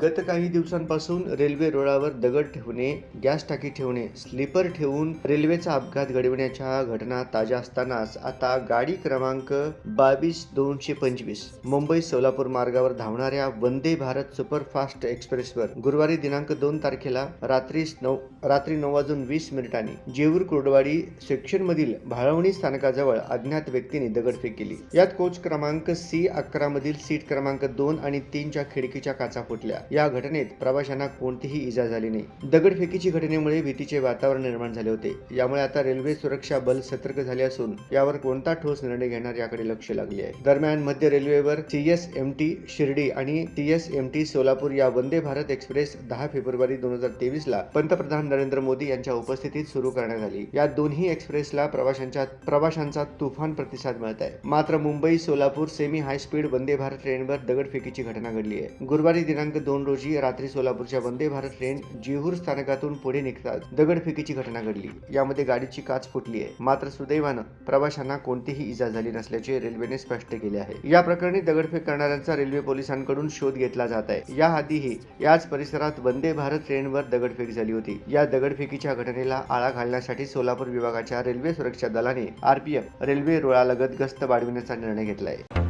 गत काही दिवसांपासून रेल्वे रुळावर दगड ठेवणे गॅस टाकी ठेवणे स्लीपर ठेवून रेल्वेचा अपघात घडविण्याच्या घटना ताज्या असतानाच आता गाडी क्रमांक बावीस दोनशे पंचवीस मुंबई सोलापूर मार्गावर धावणाऱ्या वंदे भारत सुपरफास्ट एक्सप्रेसवर गुरुवारी दिनांक दोन तारखेला रात्री नऊ रात्री नऊ वाजून वीस मिनिटांनी जेऊर कुर्डवाडी सेक्शन मधील भाळवणी स्थानकाजवळ अज्ञात व्यक्तीने दगडफेक केली. यात कोच क्रमांक सी अकरा मधील सीट क्रमांक दोन आणि तीनच्या खिडकीच्या काचा फुटल्या. या घटनेत प्रवाशांना कोणतीही इजा झाली नाही. दगडफेकीची घटनेमुळे भीतीचे वातावरण निर्माण झाले होते. यामुळे आता रेल्वे सुरक्षा बल सतर्क झाले असून यावर कोणता ठोस निर्णय घेणार याकडे लक्ष लागले आहे. दरम्यान मध्य रेल्वेवर सीएस एम टी शिर्डी आणि सीएस एम टी सोलापूर या वंदे भारत एक्सप्रेस दहा फेब्रुवारी दोन हजार तेवीस ला पंतप्रधान नरेंद्र मोदी यांच्या उपस्थितीत सुरू करण्यात आली. या दोन्ही एक्सप्रेसला प्रवाशांच्या प्रवाशांचा तुफान प्रतिसाद मिळत आहे. मात्र Mumbai Solapur semi high speed Vande Bharat ट्रेनवर दगडफेकीची घटना घडली आहे. गुरुवारी दिनांक दोन रोजी रात्री सोलापूरच्या वंदे भारत ट्रेन जेहूर स्थानकातून पुढे निघताच दगडफेकीची घटना घडली. यामध्ये गाडीची काच फुटली आहे. मात्र सुदैवानं प्रवाशांना कोणतीही इजा झाली नसल्याचे रेल्वेने स्पष्ट केले आहे. या प्रकरणी दगडफेक करणाऱ्यांचा रेल्वे पोलिसांकडून शोध घेतला जात आहे. या आधीही याच परिसरात वंदे भारत ट्रेनवर दगडफेक झाली होती. या दगडफेकीच्या घटनेला आळा घालण्यासाठी सोलापूर विभागाच्या रेल्वे सुरक्षा दलाने आरपीएफ रेल्वे रुळालगत गस्त वाढविण्याचा निर्णय घेतला आहे